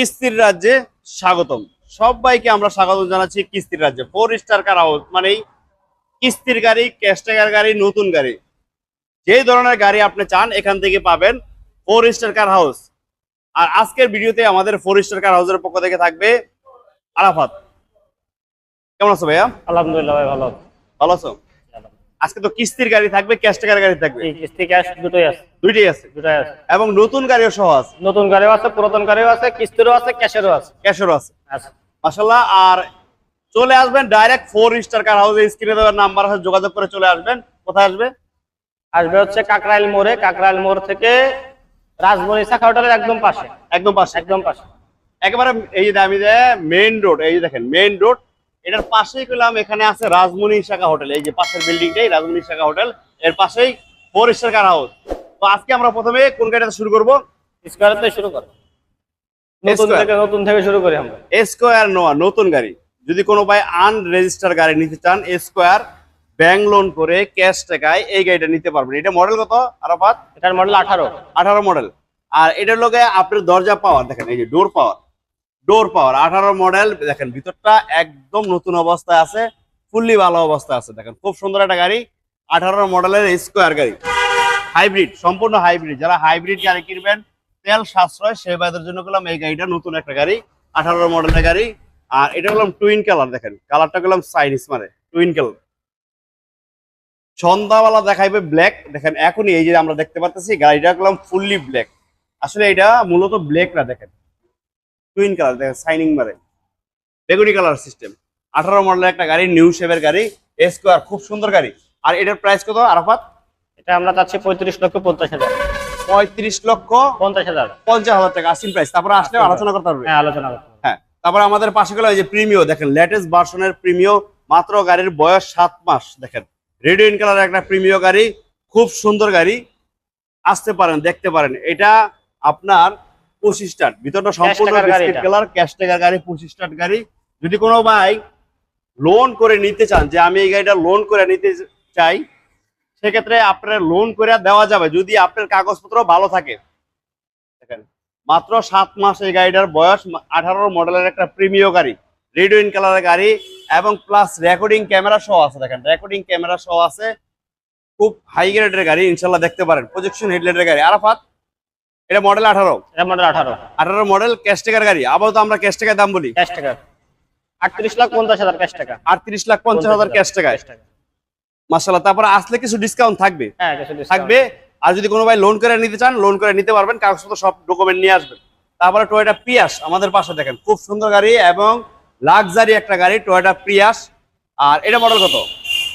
কিস্তির রাজ্যে স্বাগতম। সবাইকে আমরা স্বাগত জানাচ্ছি কিস্তির রাজ্যে। ফোর স্টার কার হাউস মানে কিস্তির গাড়ি ক্যাশ টাকার গাড়ি নতুন গাড়ি। যে ধরনের গাড়ি আপনি চান এখান থেকে পাবেন ফোর স্টার কার হাউস আর আজকের ভিডিওতে আমাদের ফোর স্টার কার হাউসের পক্ষ থেকে থাকবে আরাফাত। কেমন আছো ভাইয়া? আলহামদুলিল্লাহ ভাই ভালো। ভালো আছো? আজকে তো কিস্তির গাড়ি থাকবে ক্যাশ টাকার গাড়ি থাকবে। কিস্তি ক্যাশ দুটোই আছে। দুইটাই আছে? দুটোই আছে। এবং নতুন গাড়িও সহ আছে? নতুন গাড়িও আছে পুরাতন গাড়িও আছে কিস্তিরও আছে ক্যাশেরও আছে। ক্যাশেরও আছে। আছে। মাসাল্লাহ আর চলে আসবেন ডাইরেক্ট ফোর স্টার কার হাউসে স্ক্রিনে দেওয়ার নাম্বার আছে যোগাযোগ করে চলে আসবেন। কোথায় আসবে? আসবে হচ্ছে কাকরাইল মোড়ে কাকরাইল মোড় থেকে রাজমণি শাখা হোটেলের একদম পাশে। একদম পাশে। একদম পাশে। একেবারে এই যে আমি যে মেইন রোড এই যে দেখেন মেইন রোড এটার পাশেই পেলাম এখানে আছে রাজমণি শাখা হোটেল। এই যে পাশের বিল্ডিংটাই রাজমণি শাখা হোটেল। এর পাশেই ফোর স্টার কার হাউস তো আজকে আমরা প্রথমে কোন গাড়িটা শুরু করব? স্কোয়ার থেকে শুরু করো। নতুন থেকে নতুন থেকে শুরু করি আমরা। স্কোয়ার নোয়া নতুন গাড়ি। যদি কোনো ভাই আনরেজিস্টার গাড়ি নিতে চান স্কোয়ার ব্যাংক লোন করে ক্যাশ টাকায় এই গাড়িটা নিতে পারবেন। এটা মডেল কত আরাফাত? এটার মডেল আঠারো। আঠারো মডেল আর এটার লগে আপনার দরজা পাওয়ার দেখেন এই যে ডোর পাওয়ার ডোর পাওয়ার আঠারো মডেল দেখেন ভিতরটা একদম নতুন অবস্থায় আছে ফুললি ভালো অবস্থায় আছে। দেখেন খুব সুন্দর একটা গাড়ি, আঠারো মডেলের স্কোয়ার গাড়ি। হাইব্রিড সম্পূর্ণ হাইব্রিড যারা হাইব্রিড গাড়ি কিনবেন, তেল সাশ্রয় সে ভাইদের জন্য করলাম এই গাড়িটা নতুন একটা গাড়ি, আঠারো মডেলের গাড়ি। আর এটা হলাম টুইন কালার দেখেন। কালারটা করলাম সাইনিস মানে টুইন কালার সন্ধ্যাবেলা দেখাইবে ব্ল্যাক দেখেন, এখনই এই যে আমরা দেখতে পাচ্ছি গাড়িটা করলাম ফুললি ব্ল্যাক আসলে এটা মূলত ব্ল্যাক না, দেখেন। টুইন কালার দেখেন সাইনিং মারে বেগুনি কালার সিস্টেম আঠারো মডেলের একটা গাড়ি নিউ শেপের গাড়ি স্কোয়ার খুব সুন্দর গাড়ি। আর এটার প্রাইস কত আরাফাত? এটা আমরা চাচ্ছি পঁয়ত্রিশ লক্ষ পঞ্চাশ হাজার। পঁয়ত্রিশ লক্ষ পঞ্চাশ হাজার। পঞ্চাশ হাজার টাকা আসিন প্রাইস তারপরে আসলে আলোচনা করতে পারবে হ্যাঁ আলোচনা করতে হ্যাঁ তারপরে আমাদের পাশে গেল যে প্রিমিও দেখেন লেটেস্ট ভার্সনের প্রিমিও মাত্র গাড়ির বয়স সাত মাস দেখেন। রেড ইন কালার একটা প্রিমিও গাড়ি খুব সুন্দর গাড়ি। আসতে পারেন দেখতে পারেন। এটা আপনার পঁচিশ স্টার্ট। ভিতরটা সম্পূর্ণ। কালার ক্যাশ টাকার গাড়ি পঁচিশ স্টার্ট গাড়ি। যদি কোনো ভাই লোন করে নিতে চান যে আমি এই গাড়িটা লোন করে নিতে চাই সেক্ষেত্রে আপনার লোন করে দেওয়া যাবে। যদি আপনার কাগজপত্র ভালো থাকে। দেখেন মাত্র সাত মাস এই গাড়িটার বয়স আঠারো মডেলের একটা প্রিমিয় গাড়ি। রেড ইন কালারের গাড়ি এবং প্লাস রেকর্ডিং ক্যামেরা সহ আছে। দেখেন রেকর্ডিং ক্যামেরা সহ আছে। খুব হাই গ্রেডের গাড়ি ইনশাল্লাহ দেখতে পারেন। প্রজেকশন হেডলাইটের গাড়ি। আরাফাত এটা মডেল আঠারো। এটা মডেল আঠারো। আঠারো মডেল ক্যাশ টাকার গাড়ি। আবার তো আমরা ক্যাশ টাকার দাম বলি। ক্যাশ টাকা আটত্রিশ লাখ পঞ্চাশ হাজার ক্যাশ টাকা। আটত্রিশ লাখ পঞ্চাশ হাজার ক্যাশ টাকা। মাসাল্লাহ তারপরে আসলে কিছু ডিসকাউন্ট থাকবে। হ্যাঁ। থাকবে। আর যদি কোনো ভাই লোন করে নিতে চান লোন করে নিতে পারবেন। কাগজপত্র সব ডকুমেন্ট নিয়ে আসবেন। তারপরে টয়োটা পিয়াস আমাদের পাশে দেখেন। খুব সুন্দর গাড়ি এবং লাক্সারি একটা গাড়ি টয়োটা প্রিয়াস আর এটা মডেল কত?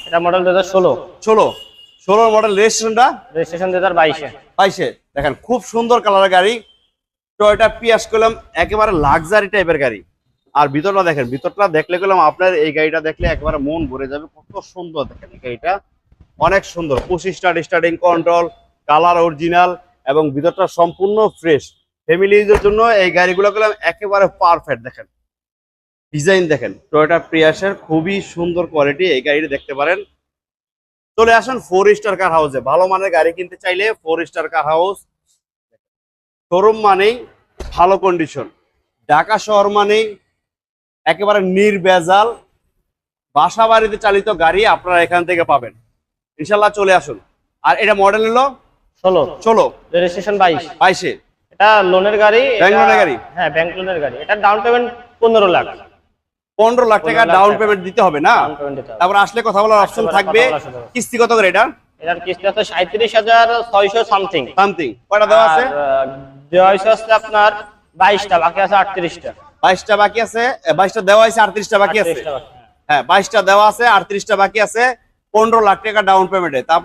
এটা মডেল দু হাজার ষোলো। ষোলো। ষোলো মডেল রেজিস্ট্রেশনটা? রেজিস্ট্রেশন দু হাজার বাইশে। বাইশে। দেখেন খুব সুন্দর কালারের গাড়ি। টয়োটা পিয়াস করলাম একেবারে লাক্সারি টাইপের গাড়ি। আর ভিতরটা দেখেন ভিতরটা দেখলে গেলাম আপনার এই গাড়িটা দেখলে একেবারে মন ভরে যাবে। কত সুন্দর দেখেন এই গাড়িটা। অনেক সুন্দর পঁচিশ star starting control colour original এবং ভিতরটা সম্পূর্ণ ফ্রেশ ফ্যামিলিদের জন্য এই গাড়িগুলো গেলাম একেবারে পারফেক্ট দেখেন। ডিজাইন দেখেন টয়োটা প্রিয়াসের খুবই সুন্দর কোয়ালিটি এই গাড়িটা দেখতে পারেন। চলে আসুন ফোর স্টার কার হাউসে ভালো মানের গাড়ি কিনতে চাইলে four star car house showroom মানেই ভালো কন্ডিশন ঢাকা শহর মানেই একেবারে নির্ভেজাল বাসা বাড়িতে চালিত গাড়ি আপনারা এখান থেকে পাবেন। ইনশাল্লাহ চলে আসুন। আর এটা মডেল হলো ষোলো। ষোলো। রেজিস্ট্রেশন বাইশ। বাইশে। এটা লোনের গাড়ি loan এর গাড়ি? হ্যাঁ ব্যাংক লোনের গাড়ি। এটা ডাউন পেমেন্ট পনেরো লাখ। পনেরো লাখ টাকা ডাউন পেমেন্ট দিতে হবে না? তারপর আসলে কথা বলার অপশন থাকবে। কিস্তি কত করে এটা? এটার কিস্তি আছে সাঁত্রিশ হাজার ছয়শো সামথিং সামথিং দেওয়া আছে? দেওয়া হয়েছে আপনার বাইশটা বাকি আছে আটত্রিশটা। বাইশটা বাকি আছে বাইশটা দেওয়া হয়েছে আটত্রিশটা বাকি আছে? হ্যাঁ। হ্যাঁ বাইশটা দেওয়া আছে আটত্রিশটা বাকি আছে পনেরো লাখ টাকা ডাউন পেমেন্টে তারপর